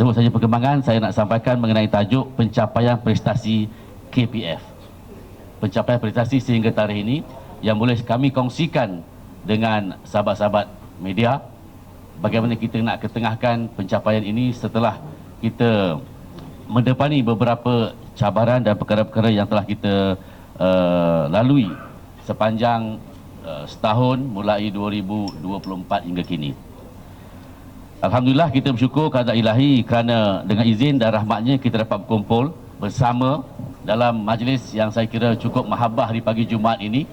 Sebut saja perkembangan, saya nak sampaikan mengenai tajuk pencapaian prestasi KPF. Pencapaian prestasi sehingga tarikh ini yang boleh kami kongsikan dengan sahabat-sahabat media bagaimana kita nak ketengahkan pencapaian ini setelah kita mendepani beberapa cabaran dan perkara-perkara yang telah kita uh, lalui sepanjang uh, setahun mulai 2024 hingga kini. Alhamdulillah kita bersyukur kepada ilahi kerana dengan izin dan rahmatnya kita dapat berkumpul bersama dalam majlis yang saya kira cukup mahabah di pagi Jumaat ini.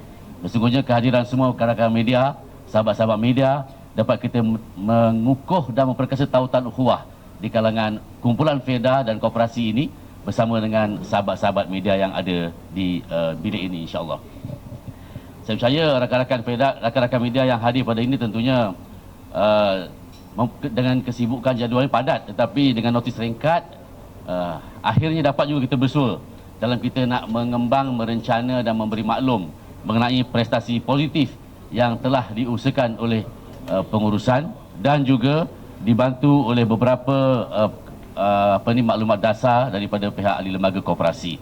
Sesungguhnya kehadiran semua rakan-rakan media, sahabat-sahabat media dapat kita mengukuh dan memperkasa tautan ukhuwah di kalangan kumpulan FEDA dan koperasi ini bersama dengan sahabat-sahabat media yang ada di uh, bilik ini insya-Allah. Saya percaya rakan-rakan FEDA, rakan-rakan media yang hadir pada ini tentunya uh, dengan kesibukan jadualnya padat tetapi dengan notis ringkat uh, akhirnya dapat juga kita bersua dalam kita nak mengembang, merencana dan memberi maklum mengenai prestasi positif yang telah diusahakan oleh uh, pengurusan dan juga dibantu oleh beberapa uh, uh, apa ni maklumat dasar daripada pihak ahli lembaga koperasi.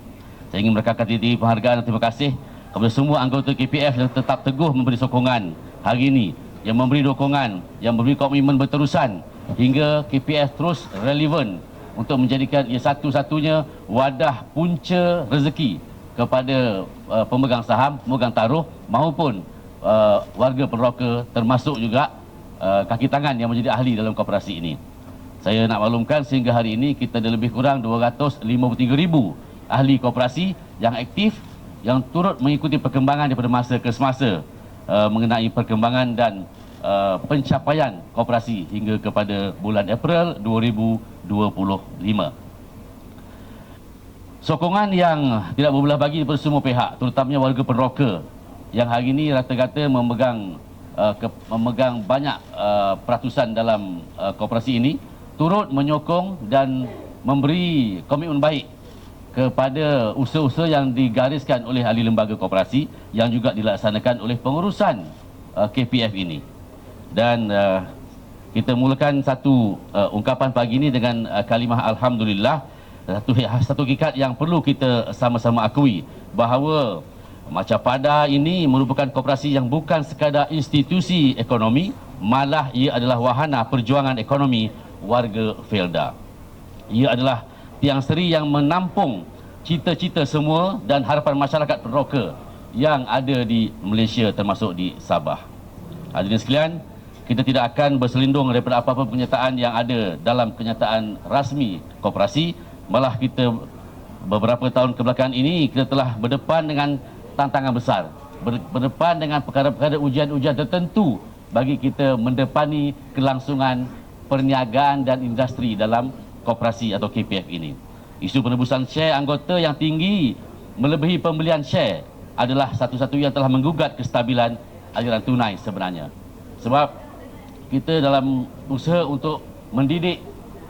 Saya ingin merekarkan titik penghargaan dan terima kasih kepada semua anggota KPF yang tetap teguh memberi sokongan hari ini yang memberi dukungan, yang memberi komitmen berterusan hingga KPF terus relevan untuk menjadikan ia satu-satunya wadah punca rezeki kepada uh, pemegang saham, pemegang taruh maupun uh, warga peroka termasuk juga uh, kaki tangan yang menjadi ahli dalam koperasi ini. Saya nak maklumkan sehingga hari ini kita ada lebih kurang 253,000 ahli koperasi yang aktif yang turut mengikuti perkembangan daripada masa ke semasa uh, mengenai perkembangan dan uh, pencapaian koperasi hingga kepada bulan April 2025. Sokongan yang tidak berbelah bagi kepada semua pihak, terutamanya warga peroka yang hari ini rata-rata memegang uh, ke, memegang banyak uh, peratusan dalam uh, koperasi ini, turut menyokong dan memberi komitmen baik kepada usaha-usaha yang digariskan oleh ahli lembaga koperasi yang juga dilaksanakan oleh pengurusan uh, KPF ini. Dan uh, kita mulakan satu uh, ungkapan pagi ini dengan uh, kalimah alhamdulillah satu satu hakikat yang perlu kita sama-sama akui bahawa Macam Pada ini merupakan koperasi yang bukan sekadar institusi ekonomi malah ia adalah wahana perjuangan ekonomi warga Felda. Ia adalah tiang seri yang menampung cita-cita semua dan harapan masyarakat peroka yang ada di Malaysia termasuk di Sabah. Hadirin sekalian, kita tidak akan berselindung daripada apa-apa kenyataan yang ada dalam kenyataan rasmi koperasi. Malah kita beberapa tahun kebelakangan ini kita telah berdepan dengan tantangan besar. Berdepan dengan perkara-perkara ujian-ujian tertentu bagi kita mendepani kelangsungan perniagaan dan industri dalam koperasi atau KPF ini. Isu penebusan share anggota yang tinggi melebihi pembelian share adalah satu-satu yang telah menggugat kestabilan aliran tunai sebenarnya. Sebab kita dalam usaha untuk mendidik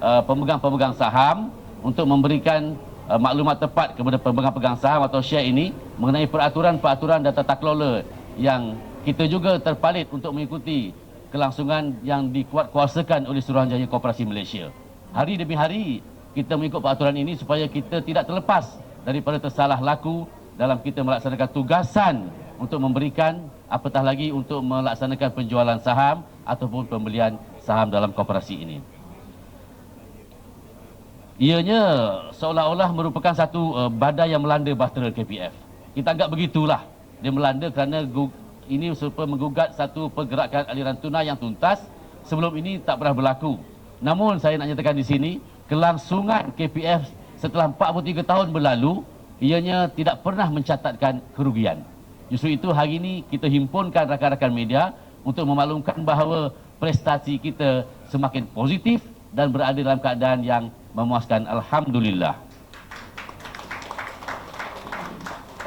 uh, pemegang-pemegang saham untuk memberikan uh, maklumat tepat kepada pemegang-pemegang saham atau share ini mengenai peraturan-peraturan dan tata kelola yang kita juga terpalit untuk mengikuti kelangsungan yang dikuatkuasakan oleh Suruhanjaya Koperasi Malaysia. Hari demi hari kita mengikut peraturan ini supaya kita tidak terlepas daripada tersalah laku dalam kita melaksanakan tugasan untuk memberikan apatah lagi untuk melaksanakan penjualan saham ataupun pembelian saham dalam koperasi ini. Ianya seolah-olah merupakan satu uh, badai yang melanda bahtera KPF. Kita anggap begitulah. Dia melanda kerana ini serupa menggugat satu pergerakan aliran tunai yang tuntas sebelum ini tak pernah berlaku. Namun saya nak nyatakan di sini kelangsungan KPF setelah 43 tahun berlalu ianya tidak pernah mencatatkan kerugian. Justru itu hari ini kita himpunkan rakan-rakan media untuk memaklumkan bahawa prestasi kita semakin positif dan berada dalam keadaan yang memuaskan. Alhamdulillah.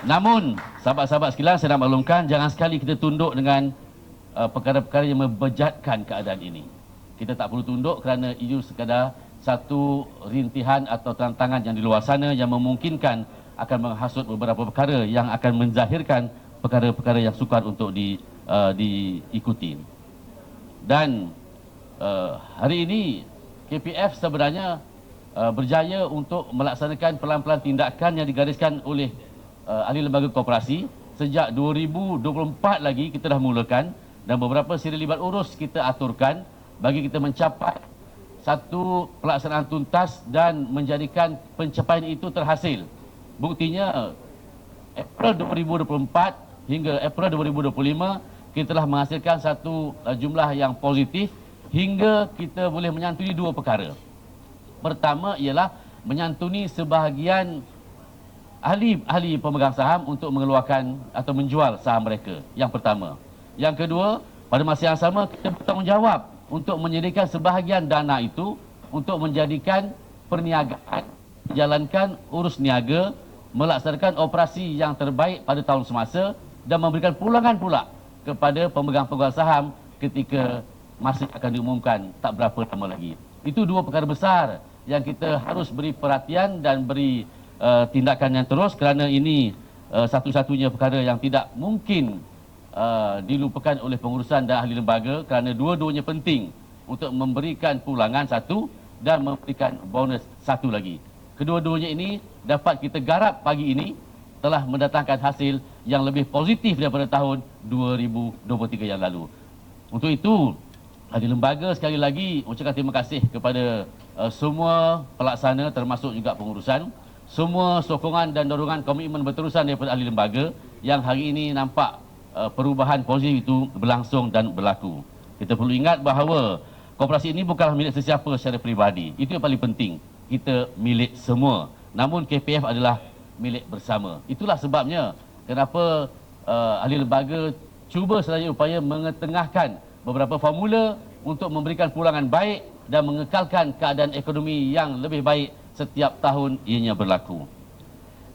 Namun, sahabat-sahabat sekalian saya nak maklumkan jangan sekali kita tunduk dengan uh, perkara-perkara yang membejatkan keadaan ini. Kita tak perlu tunduk kerana itu sekadar satu rintihan atau tantangan yang di luar sana yang memungkinkan akan menghasut beberapa perkara yang akan menzahirkan perkara-perkara yang sukar untuk di, uh, diikuti. Dan uh, hari ini KPF sebenarnya uh, berjaya untuk melaksanakan pelan-pelan tindakan yang digariskan oleh uh, ahli lembaga koperasi sejak 2024 lagi kita dah mulakan dan beberapa siri libat urus kita aturkan bagi kita mencapai satu pelaksanaan tuntas dan menjadikan pencapaian itu terhasil. Buktinya April 2024 hingga April 2025 kita telah menghasilkan satu uh, jumlah yang positif hingga kita boleh menyantuni dua perkara. Pertama ialah menyantuni sebahagian ahli-ahli pemegang saham untuk mengeluarkan atau menjual saham mereka. Yang pertama. Yang kedua, pada masa yang sama kita bertanggungjawab untuk menyediakan sebahagian dana itu untuk menjadikan perniagaan, jalankan urus niaga, melaksanakan operasi yang terbaik pada tahun semasa dan memberikan pulangan pula kepada pemegang-pemegang saham ketika masa akan diumumkan tak berapa lama lagi. Itu dua perkara besar yang kita harus beri perhatian dan beri uh, tindakan yang terus kerana ini uh, satu-satunya perkara yang tidak mungkin uh, dilupakan oleh pengurusan dan ahli lembaga kerana dua-duanya penting untuk memberikan pulangan satu dan memberikan bonus satu lagi. Kedua-duanya ini dapat kita garap pagi ini telah mendatangkan hasil yang lebih positif daripada tahun 2023 yang lalu. Untuk itu, Ahli lembaga sekali lagi ucapkan terima kasih kepada uh, semua pelaksana termasuk juga pengurusan, semua sokongan dan dorongan komitmen berterusan daripada ahli lembaga yang hari ini nampak uh, perubahan positif itu berlangsung dan berlaku. Kita perlu ingat bahawa koperasi ini bukanlah milik sesiapa secara peribadi. Itu yang paling penting. Kita milik semua. Namun KPF adalah milik bersama. Itulah sebabnya kenapa uh, ahli lembaga cuba sedaya upaya mengetengahkan beberapa formula untuk memberikan pulangan baik dan mengekalkan keadaan ekonomi yang lebih baik setiap tahun ianya berlaku.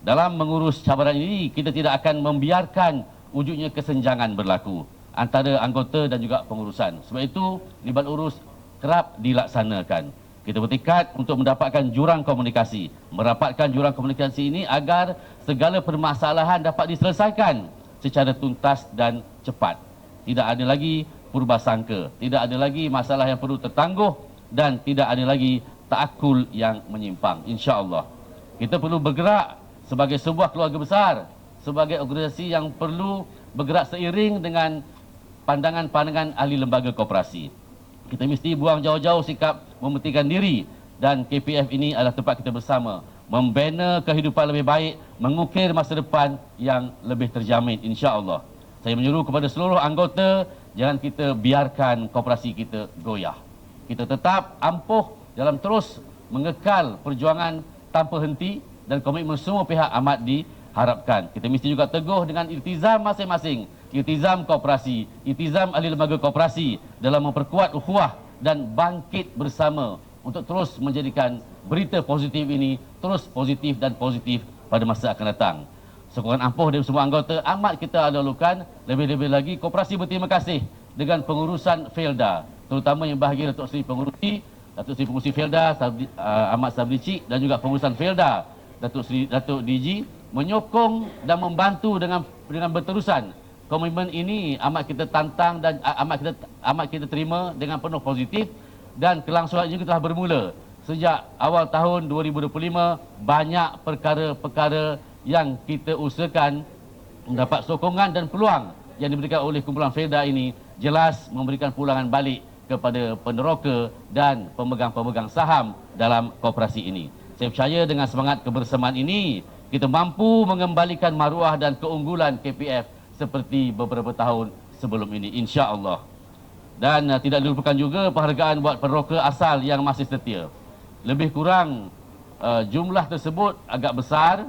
Dalam mengurus cabaran ini, kita tidak akan membiarkan wujudnya kesenjangan berlaku antara anggota dan juga pengurusan. Sebab itu, libat urus kerap dilaksanakan. Kita bertekad untuk mendapatkan jurang komunikasi, merapatkan jurang komunikasi ini agar segala permasalahan dapat diselesaikan secara tuntas dan cepat. Tidak ada lagi purba sangka. Tidak ada lagi masalah yang perlu tertangguh dan tidak ada lagi takul yang menyimpang. Insya Allah. Kita perlu bergerak sebagai sebuah keluarga besar, sebagai organisasi yang perlu bergerak seiring dengan pandangan-pandangan ahli lembaga koperasi. Kita mesti buang jauh-jauh sikap mementingkan diri dan KPF ini adalah tempat kita bersama membina kehidupan lebih baik, mengukir masa depan yang lebih terjamin insya Allah. Saya menyuruh kepada seluruh anggota jangan kita biarkan koperasi kita goyah. Kita tetap ampuh dalam terus mengekal perjuangan tanpa henti dan komitmen semua pihak amat diharapkan. Kita mesti juga teguh dengan iltizam masing-masing, iltizam koperasi, iltizam ahli lembaga koperasi dalam memperkuat ukhuwah dan bangkit bersama untuk terus menjadikan berita positif ini terus positif dan positif pada masa akan datang. Sokongan ampuh dari semua anggota amat kita lalukan lebih-lebih lagi koperasi berterima kasih dengan pengurusan Felda terutama yang bahagia Datuk Seri Pengurusi Datuk Seri Pengurusi Felda Sabdi, uh, Ahmad Sabri Cik dan juga pengurusan Felda Datuk Seri Datuk DG menyokong dan membantu dengan dengan berterusan komitmen ini amat kita tantang dan amat kita amat kita terima dengan penuh positif dan kelangsungan ini telah bermula sejak awal tahun 2025 banyak perkara-perkara yang kita usahakan mendapat sokongan dan peluang yang diberikan oleh kumpulan FEDA ini jelas memberikan pulangan balik kepada peneroka dan pemegang-pemegang saham dalam koperasi ini. Saya percaya dengan semangat kebersamaan ini, kita mampu mengembalikan maruah dan keunggulan KPF seperti beberapa tahun sebelum ini, insya Allah. Dan uh, tidak dilupakan juga penghargaan buat peneroka asal yang masih setia. Lebih kurang uh, jumlah tersebut agak besar,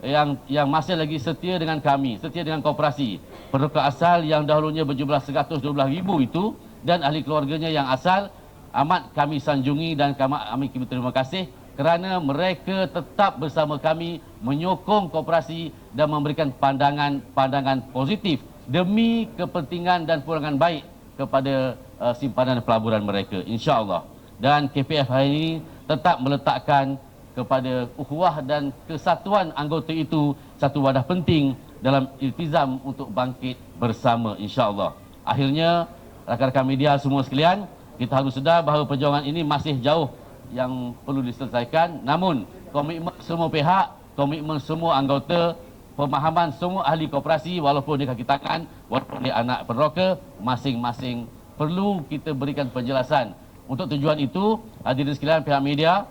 yang yang masih lagi setia dengan kami, setia dengan koperasi. Penduduk asal yang dahulunya berjumlah 112 ribu itu dan ahli keluarganya yang asal amat kami sanjungi dan kami kami terima kasih kerana mereka tetap bersama kami menyokong koperasi dan memberikan pandangan-pandangan positif demi kepentingan dan pulangan baik kepada uh, simpanan pelaburan mereka insya-Allah. Dan KPF hari ini tetap meletakkan kepada ukhuwah dan kesatuan anggota itu satu wadah penting dalam iltizam untuk bangkit bersama insya-Allah. Akhirnya rakan-rakan media semua sekalian, kita harus sedar bahawa perjuangan ini masih jauh yang perlu diselesaikan. Namun komitmen semua pihak komitmen semua anggota pemahaman semua ahli koperasi walaupun dia kaki tangan walaupun dia anak peneroka masing-masing perlu kita berikan penjelasan. Untuk tujuan itu hadirin sekalian pihak media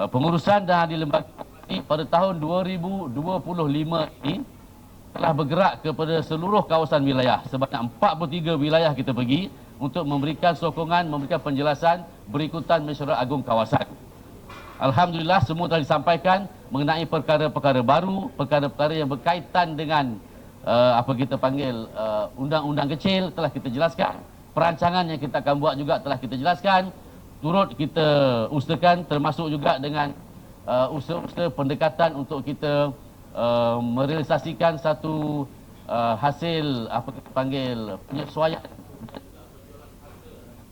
eh, pengurusan dan ahli lembaga pada tahun 2025 ini telah bergerak kepada seluruh kawasan wilayah. Sebanyak 43 wilayah kita pergi untuk memberikan sokongan, memberikan penjelasan berikutan mesyuarat agung kawasan. Alhamdulillah semua telah disampaikan mengenai perkara-perkara baru, perkara-perkara yang berkaitan dengan uh, apa kita panggil uh, undang-undang kecil telah kita jelaskan. Perancangan yang kita akan buat juga telah kita jelaskan. Turut kita usahakan termasuk juga dengan uh, usaha-usaha pendekatan untuk kita uh, merealisasikan satu uh, hasil apa kita panggil penyesuaian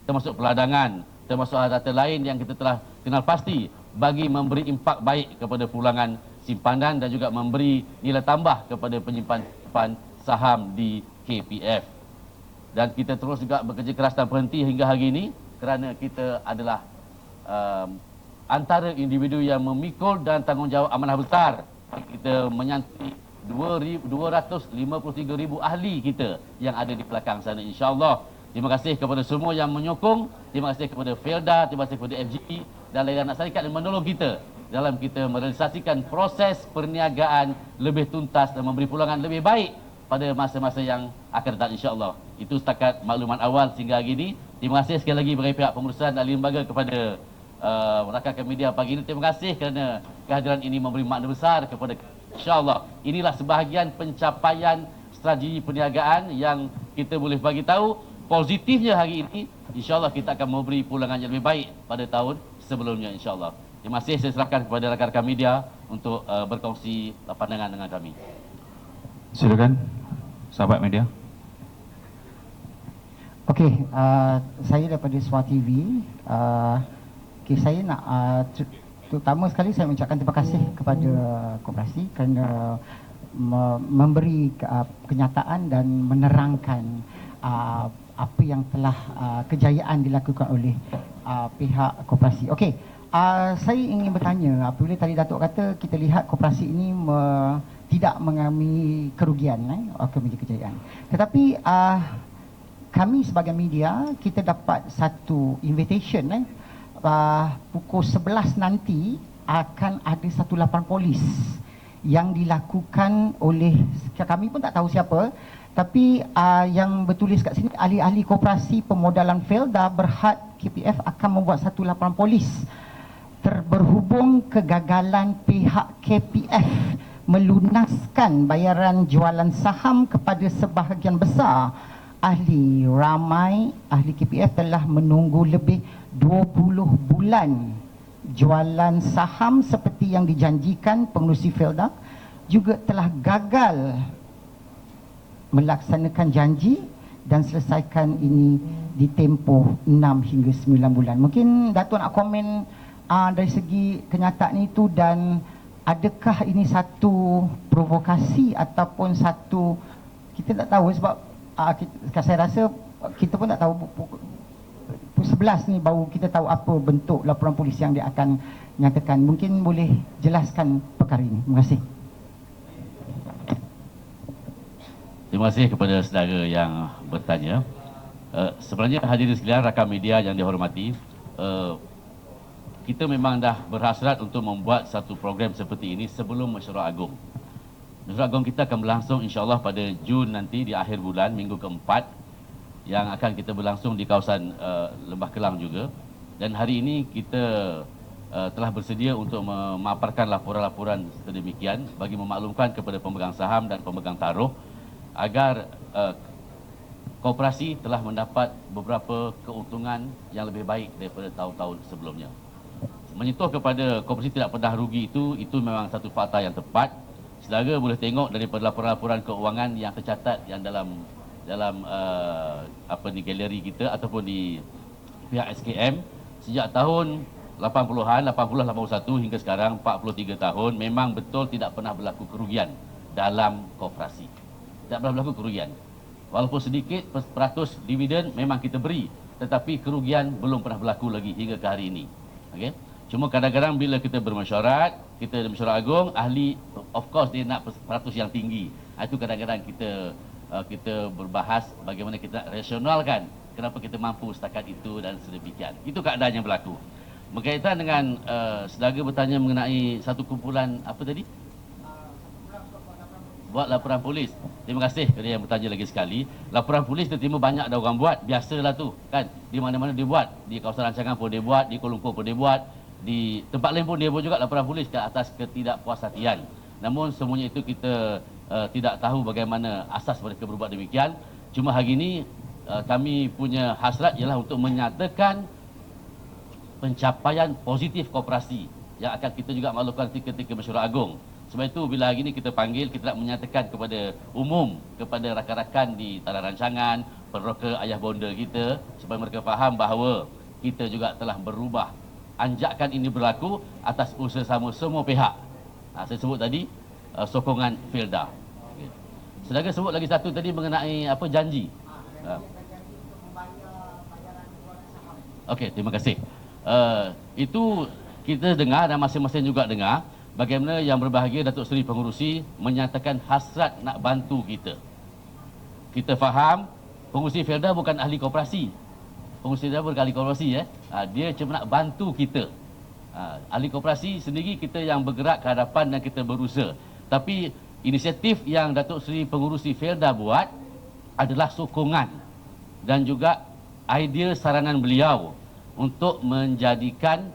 termasuk peladangan, termasuk data lain yang kita telah kenal pasti bagi memberi impak baik kepada pulangan simpanan dan juga memberi nilai tambah kepada penyimpan saham di KPF. Dan kita terus juga bekerja keras dan berhenti hingga hari ini kerana kita adalah um, antara individu yang memikul dan tanggungjawab amanah besar kita menyantri 253,000 ahli kita yang ada di belakang sana insyaAllah Terima kasih kepada semua yang menyokong. Terima kasih kepada Felda, terima kasih kepada FGP dan lain anak syarikat yang menolong kita dalam kita merealisasikan proses perniagaan lebih tuntas dan memberi pulangan lebih baik pada masa-masa yang akan datang insya-Allah. Itu setakat makluman awal sehingga hari ini. Terima kasih sekali lagi bagi pihak pengurusan dan lembaga kepada uh, rakan media pagi ini. Terima kasih kerana kehadiran ini memberi makna besar kepada insya-Allah. Inilah sebahagian pencapaian strategi perniagaan yang kita boleh bagi tahu positifnya hari ini insyaallah kita akan memberi pulangan yang lebih baik pada tahun sebelumnya insyaallah. Terima kasih saya serahkan kepada rakan-rakan media untuk uh, berkongsi pandangan dengan kami. Silakan sahabat media. Okey, uh, saya daripada Suara TV. Uh, okay, saya nak uh, terutama sekali saya mengucapkan terima kasih kepada koperasi kerana me memberi uh, kenyataan dan menerangkan uh, apa yang telah uh, kejayaan dilakukan oleh uh, pihak koperasi. Okey, uh, saya ingin bertanya apabila tadi Datuk kata kita lihat koperasi ini me, tidak mengalami kerugian eh menjadi kejayaan. Tetapi uh, kami sebagai media kita dapat satu invitation eh uh, pukul 11 nanti akan ada satu laporan polis yang dilakukan oleh kami pun tak tahu siapa tapi uh, yang bertulis kat sini ahli-ahli koperasi pemodalan Felda berhad KPF akan membuat satu laporan polis terberhubung kegagalan pihak KPF melunaskan bayaran jualan saham kepada sebahagian besar. Ahli ramai ahli KPF telah menunggu lebih 20 bulan jualan saham seperti yang dijanjikan pengurusi Felda. Juga telah gagal melaksanakan janji dan selesaikan ini di tempoh 6 hingga 9 bulan. Mungkin Datuk nak komen uh, dari segi kenyataan itu dan adakah ini satu provokasi ataupun satu kita tak tahu sebab uh, kita, saya rasa kita pun tak tahu pukul 11 ni baru kita tahu apa bentuk laporan polis yang dia akan nyatakan. Mungkin boleh jelaskan perkara ini. Terima kasih. Terima kasih kepada saudara yang bertanya. Uh, sebenarnya hadirin sekalian rakan media yang dihormati, uh, kita memang dah berhasrat untuk membuat satu program seperti ini sebelum mesyuarat agung. Mesyuarat agung kita akan berlangsung insyaAllah pada Jun nanti di akhir bulan, minggu keempat yang akan kita berlangsung di kawasan uh, Lembah Kelang juga. Dan hari ini kita uh, telah bersedia untuk memaparkan laporan-laporan sedemikian bagi memaklumkan kepada pemegang saham dan pemegang taruh agar uh, koperasi telah mendapat beberapa keuntungan yang lebih baik daripada tahun-tahun sebelumnya. Menyentuh kepada koperasi tidak pernah rugi itu, itu memang satu fakta yang tepat. Saudara boleh tengok daripada laporan-laporan keuangan yang tercatat yang dalam dalam uh, apa ni galeri kita ataupun di pihak SKM sejak tahun 80-an, 80 81 hingga sekarang 43 tahun memang betul tidak pernah berlaku kerugian dalam koperasi tak berlaku kerugian. Walaupun sedikit peratus dividen memang kita beri, tetapi kerugian belum pernah berlaku lagi hingga ke hari ini. Okey. Cuma kadang-kadang bila kita bermesyuarat, kita ada mesyuarat agung, ahli of course dia nak peratus yang tinggi. Ah, Itu kadang-kadang kita uh, kita berbahas bagaimana kita nak rasionalkan kenapa kita mampu setakat itu dan sedemikian. Itu keadaan yang berlaku. Berkaitan dengan uh, saudara bertanya mengenai satu kumpulan apa tadi? Buat laporan polis. Terima kasih kepada yang bertanya lagi sekali. Laporan polis terima banyak dah orang buat. Biasalah tu kan. Di mana-mana dia buat. Di kawasan rancangan pun dia buat. Di Kuala pun dia buat. Di tempat lain pun dia buat juga laporan polis ke atas ketidakpuashatian. Namun semuanya itu kita uh, tidak tahu bagaimana asas mereka berbuat demikian. Cuma hari ini uh, kami punya hasrat ialah untuk menyatakan pencapaian positif koperasi yang akan kita juga maklumkan ketika mesyuarat agung. Sebab itu bila hari ini kita panggil, kita nak menyatakan kepada umum, kepada rakan-rakan di tanah rancangan, peroka ayah bonda kita, supaya mereka faham bahawa kita juga telah berubah. Anjakan ini berlaku atas usaha sama semua pihak. Ha, saya sebut tadi, uh, sokongan Filda. Sedangkan sebut lagi satu tadi mengenai apa janji. Ha. Okey, terima kasih. Uh, itu kita dengar dan masing-masing juga dengar bagaimana yang berbahagia Datuk Seri Pengurusi menyatakan hasrat nak bantu kita. Kita faham pengurusi Felda bukan ahli koperasi. Pengurusi Felda bukan ahli koperasi eh. Ha, dia cuma nak bantu kita. Ha, ahli koperasi sendiri kita yang bergerak ke hadapan dan kita berusaha. Tapi inisiatif yang Datuk Seri Pengurusi Felda buat adalah sokongan dan juga idea saranan beliau untuk menjadikan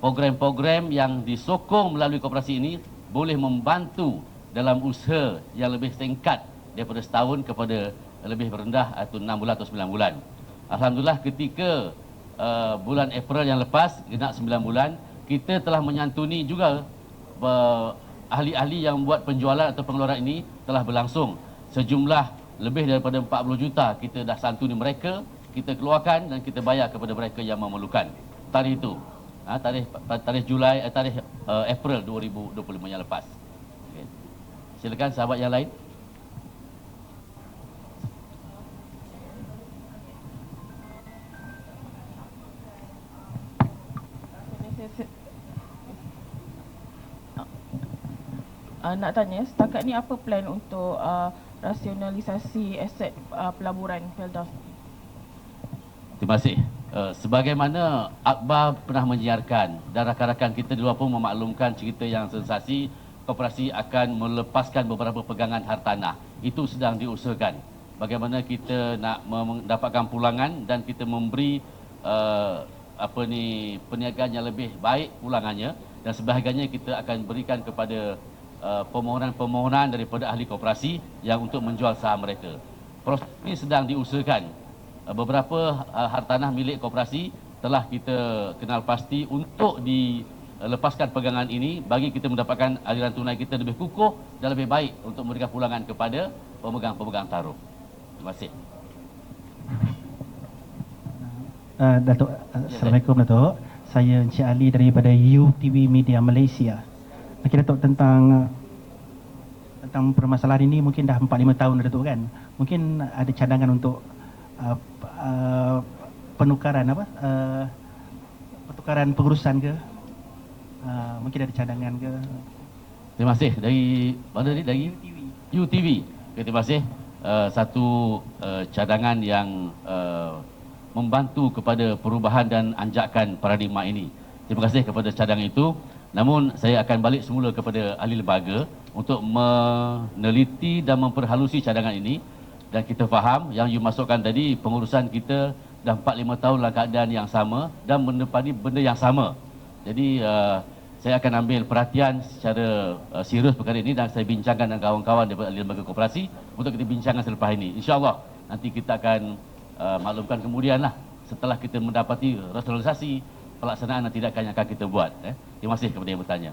program-program yang disokong melalui koperasi ini boleh membantu dalam usaha yang lebih singkat daripada setahun kepada lebih rendah atau 6 bulan atau 9 bulan. Alhamdulillah ketika uh, bulan April yang lepas genap 9 bulan kita telah menyantuni juga uh, ahli-ahli yang buat penjualan atau pengeluaran ini telah berlangsung. Sejumlah lebih daripada 40 juta kita dah santuni mereka kita keluarkan dan kita bayar kepada mereka yang memerlukan. Tarikh itu ha, tarikh tarikh Julai eh, tarikh uh, April 2025 yang lepas okay. silakan sahabat yang lain Uh, nak tanya, setakat ni apa plan untuk uh, rasionalisasi aset uh, pelaburan Felda? Terima kasih. Uh, sebagaimana Akbar pernah menyiarkan dan rakan-rakan kita di luar pun memaklumkan cerita yang sensasi, koperasi akan melepaskan beberapa pegangan hartanah. Itu sedang diusahakan. Bagaimana kita nak mendapatkan pulangan dan kita memberi uh, apa ni perniagaan yang lebih baik pulangannya dan sebahagiannya kita akan berikan kepada uh, permohonan-permohonan daripada ahli koperasi yang untuk menjual saham mereka. Proses ini sedang diusahakan. Uh, beberapa uh, hartanah milik koperasi telah kita kenal pasti untuk dilepaskan pegangan ini bagi kita mendapatkan aliran tunai kita lebih kukuh dan lebih baik untuk memberikan pulangan kepada pemegang-pemegang taruh. Terima kasih. Uh, Datuk, Assalamualaikum Datuk. Saya Encik Ali daripada UTV Media Malaysia. Okey Datuk tentang tentang permasalahan ini mungkin dah 4 5 tahun Datuk kan. Mungkin ada cadangan untuk uh, uh, penukaran apa? Uh, pertukaran pengurusan ke? Uh, mungkin ada cadangan ke? Terima kasih dari mana ni dari UTV. UTV. Okay, terima kasih. Uh, satu uh, cadangan yang uh, membantu kepada perubahan dan anjakan paradigma ini. Terima kasih kepada cadangan itu. Namun saya akan balik semula kepada ahli lembaga untuk meneliti dan memperhalusi cadangan ini dan kita faham yang you masukkan tadi pengurusan kita dah 4-5 tahun dalam keadaan yang sama dan menepani benda yang sama. Jadi uh, saya akan ambil perhatian secara uh, serius perkara ini dan saya bincangkan dengan kawan-kawan daripada lembaga koperasi untuk kita bincangkan selepas ini. InsyaAllah nanti kita akan uh, maklumkan kemudian lah setelah kita mendapati rasionalisasi pelaksanaan dan tindakan yang akan kita buat. Eh. Terima kasih kepada yang bertanya.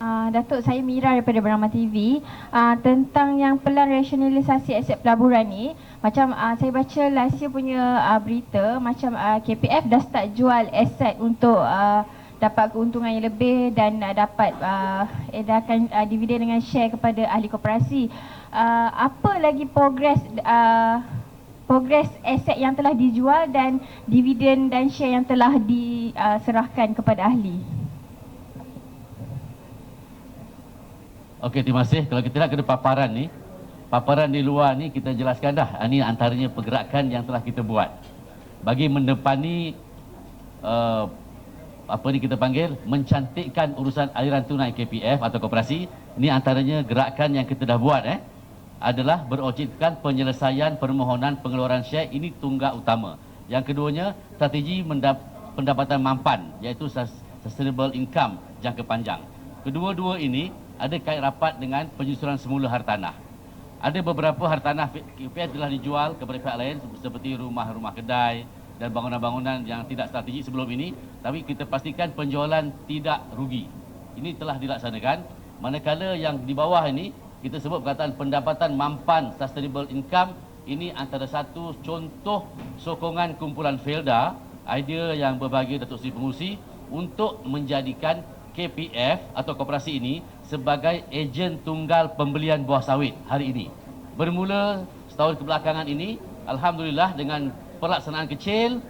Uh, Datuk, saya Mira daripada Brahma TV uh, Tentang yang pelan rasionalisasi aset pelaburan ni Macam uh, saya baca last year punya uh, berita Macam uh, KPF dah start jual aset untuk uh, dapat keuntungan yang lebih Dan uh, dapat uh, edarkan uh, dividen dengan share kepada ahli koperasi uh, Apa lagi progres uh, progres aset yang telah dijual dan dividen dan share yang telah diserahkan kepada ahli? Okey, terima kasih. Kalau kita nak kena paparan ni, paparan di luar ni kita jelaskan dah. Ini antaranya pergerakan yang telah kita buat. Bagi mendepani uh, apa ni kita panggil mencantikkan urusan aliran tunai KPF atau koperasi ini antaranya gerakan yang kita dah buat eh adalah berojekkan penyelesaian permohonan pengeluaran syek ini tunggak utama yang keduanya strategi mendap- pendapatan mampan iaitu sus- sustainable income jangka panjang kedua-dua ini ada kait rapat dengan penyusunan semula hartanah. Ada beberapa hartanah KPF telah dijual kepada pihak lain seperti rumah-rumah kedai dan bangunan-bangunan yang tidak strategik sebelum ini. Tapi kita pastikan penjualan tidak rugi. Ini telah dilaksanakan. Manakala yang di bawah ini kita sebut perkataan pendapatan mampan sustainable income. Ini antara satu contoh sokongan kumpulan Felda. Idea yang berbahagia Datuk Seri Pengurusi untuk menjadikan KPF atau koperasi ini sebagai ejen tunggal pembelian buah sawit hari ini. Bermula setahun kebelakangan ini, Alhamdulillah dengan pelaksanaan kecil,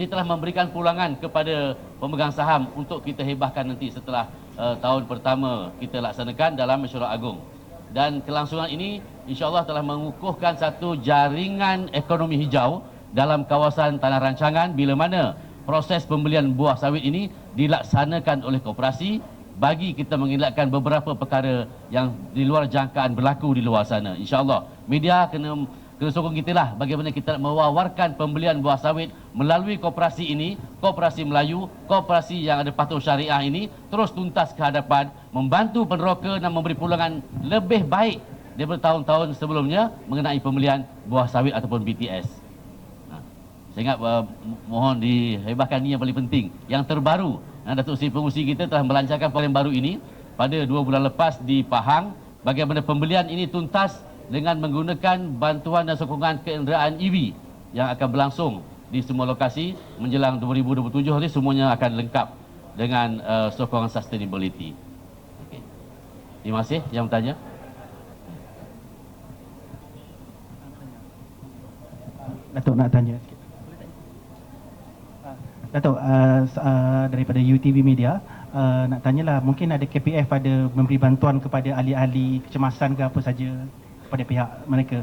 dia telah memberikan pulangan kepada pemegang saham untuk kita hebahkan nanti setelah uh, tahun pertama kita laksanakan dalam mesyuarat agung. Dan kelangsungan ini insyaAllah telah mengukuhkan satu jaringan ekonomi hijau dalam kawasan tanah rancangan bila mana proses pembelian buah sawit ini dilaksanakan oleh koperasi bagi kita mengelakkan beberapa perkara yang di luar jangkaan berlaku di luar sana. InsyaAllah media kena kena sokong kita lah bagaimana kita nak mewawarkan pembelian buah sawit melalui koperasi ini, koperasi Melayu, koperasi yang ada patuh syariah ini terus tuntas ke hadapan, membantu peneroka dan memberi pulangan lebih baik daripada tahun-tahun sebelumnya mengenai pembelian buah sawit ataupun BTS. Saya ingat uh, mohon dihebahkan ini yang paling penting. Yang terbaru, uh, Datuk Seri Pengurusi kita telah melancarkan program baru ini pada dua bulan lepas di Pahang. Bagaimana pembelian ini tuntas dengan menggunakan bantuan dan sokongan kenderaan EV yang akan berlangsung di semua lokasi menjelang 2027 nanti semuanya akan lengkap dengan uh, sokongan sustainability. Okay. Terima kasih yang bertanya. Datuk nak tanya sikit. Datuk, uh, uh, daripada UTV Media, uh, nak tanyalah mungkin ada KPF ada memberi bantuan kepada ahli-ahli kecemasan ke apa saja kepada pihak mereka.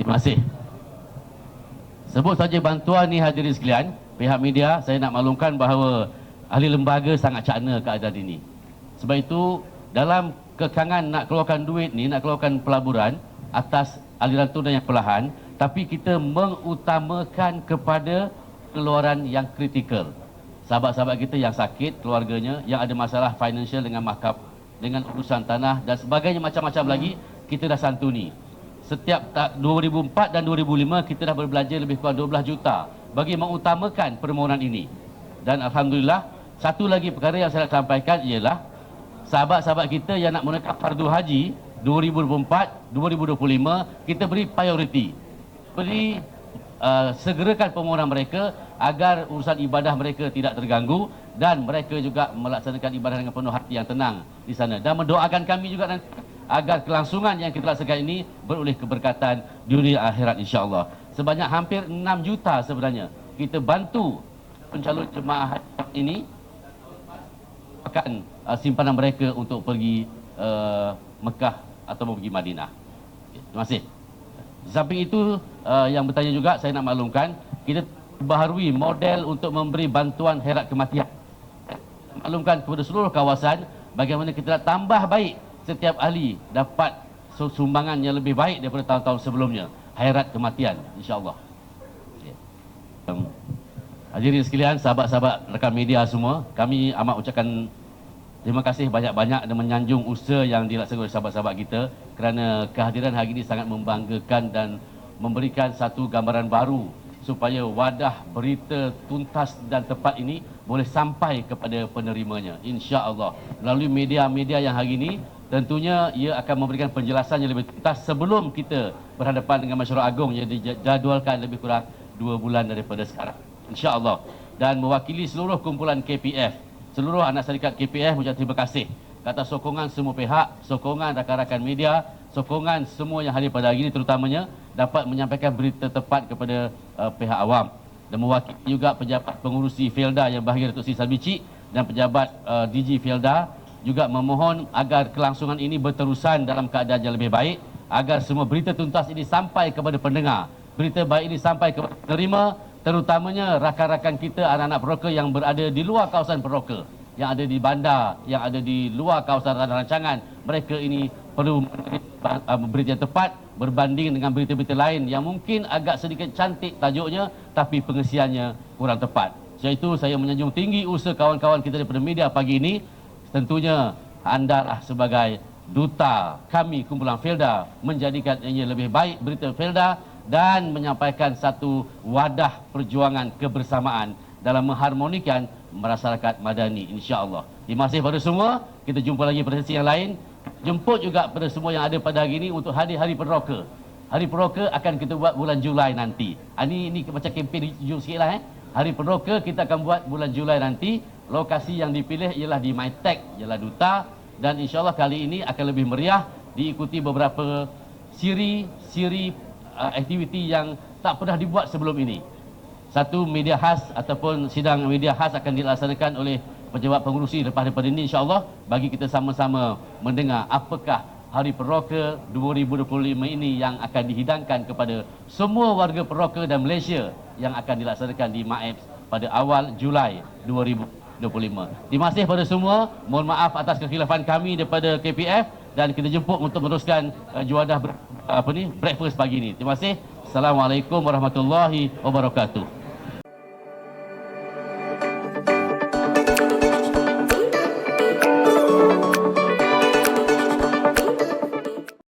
Terima kasih. Sebut saja bantuan ni hadirin sekalian, pihak media saya nak maklumkan bahawa ahli lembaga sangat cakna keadaan ini. Sebab itu dalam kekangan nak keluarkan duit ni, nak keluarkan pelaburan atas aliran tunai yang perlahan, tapi kita mengutamakan kepada keluaran yang kritikal. Sahabat-sahabat kita yang sakit, keluarganya, yang ada masalah financial dengan makap, dengan urusan tanah dan sebagainya macam-macam lagi, kita dah santuni. Setiap tak 2004 dan 2005 kita dah berbelanja lebih kurang 12 juta bagi mengutamakan permohonan ini. Dan alhamdulillah satu lagi perkara yang saya nak sampaikan ialah sahabat-sahabat kita yang nak menekap fardu haji 2024 2025 kita beri priority. Beri uh, segerakan permohonan mereka agar urusan ibadah mereka tidak terganggu dan mereka juga melaksanakan ibadah dengan penuh hati yang tenang di sana dan mendoakan kami juga nanti agar kelangsungan yang kita laksanakan ini beroleh keberkatan dunia akhirat insya-Allah. Sebanyak hampir 6 juta sebenarnya kita bantu pencalon jemaah ini akan uh, simpanan mereka untuk pergi uh, Mekah atau pergi Madinah. Okay, terima kasih. Samping itu uh, yang bertanya juga saya nak maklumkan kita baharui model untuk memberi bantuan herat kematian. Maklumkan kepada seluruh kawasan bagaimana kita nak tambah baik setiap ahli dapat sumbangan yang lebih baik daripada tahun-tahun sebelumnya. Hairat kematian insya-Allah. Um, hadirin sekalian, sahabat-sahabat rekan media semua, kami amat ucapkan terima kasih banyak-banyak dan menyanjung usaha yang dilaksanakan oleh sahabat-sahabat kita kerana kehadiran hari ini sangat membanggakan dan memberikan satu gambaran baru supaya wadah berita tuntas dan tepat ini boleh sampai kepada penerimanya. insya-Allah. Melalui media-media yang hari ini tentunya ia akan memberikan penjelasan yang lebih tuntas sebelum kita berhadapan dengan masyarakat agung yang dijadualkan lebih kurang dua bulan daripada sekarang. insya-Allah. Dan mewakili seluruh kumpulan KPF seluruh anak syarikat KPF mengucap terima kasih. Kata sokongan semua pihak sokongan rakan-rakan media sokongan semua yang hadir pada hari ini terutamanya dapat menyampaikan berita tepat kepada uh, pihak awam dan mewakili juga pejabat pengurusi Felda yang bahagia Datuk Sri Salmici dan pejabat uh, DG Felda juga memohon agar kelangsungan ini berterusan dalam keadaan yang lebih baik agar semua berita tuntas ini sampai kepada pendengar. Berita baik ini sampai kepada penerima terutamanya rakan-rakan kita anak-anak peroka yang berada di luar kawasan peroka yang ada di bandar, yang ada di luar kawasan rancangan. Mereka ini perlu uh, berita yang tepat berbanding dengan berita-berita lain yang mungkin agak sedikit cantik tajuknya tapi pengesiannya kurang tepat. Sebab itu saya menyanjung tinggi usaha kawan-kawan kita daripada media pagi ini. Tentunya anda lah sebagai duta kami kumpulan Felda menjadikan ini lebih baik berita Felda dan menyampaikan satu wadah perjuangan kebersamaan dalam mengharmonikan masyarakat madani insya-Allah. Terima kasih kepada semua. Kita jumpa lagi pada sesi yang lain. Jemput juga pada semua yang ada pada hari ini untuk hari-hari peroka. Hari peroka akan kita buat bulan Julai nanti. Ini, ini macam kempen hijau sikit lah eh. Hari peroka kita akan buat bulan Julai nanti. Lokasi yang dipilih ialah di MyTech, ialah Duta. Dan insyaAllah kali ini akan lebih meriah. Diikuti beberapa siri-siri uh, aktiviti yang tak pernah dibuat sebelum ini. Satu media khas ataupun sidang media khas akan dilaksanakan oleh pejabat pengurusi lepas daripada ini insyaAllah bagi kita sama-sama mendengar apakah Hari Peroka 2025 ini yang akan dihidangkan kepada semua warga Peroka dan Malaysia yang akan dilaksanakan di MAEPS pada awal Julai 2025. Terima kasih kepada semua. Mohon maaf atas kekhilafan kami daripada KPF dan kita jemput untuk meneruskan uh, juadah ber, apa ni breakfast pagi ini. Terima kasih. Assalamualaikum warahmatullahi wabarakatuh.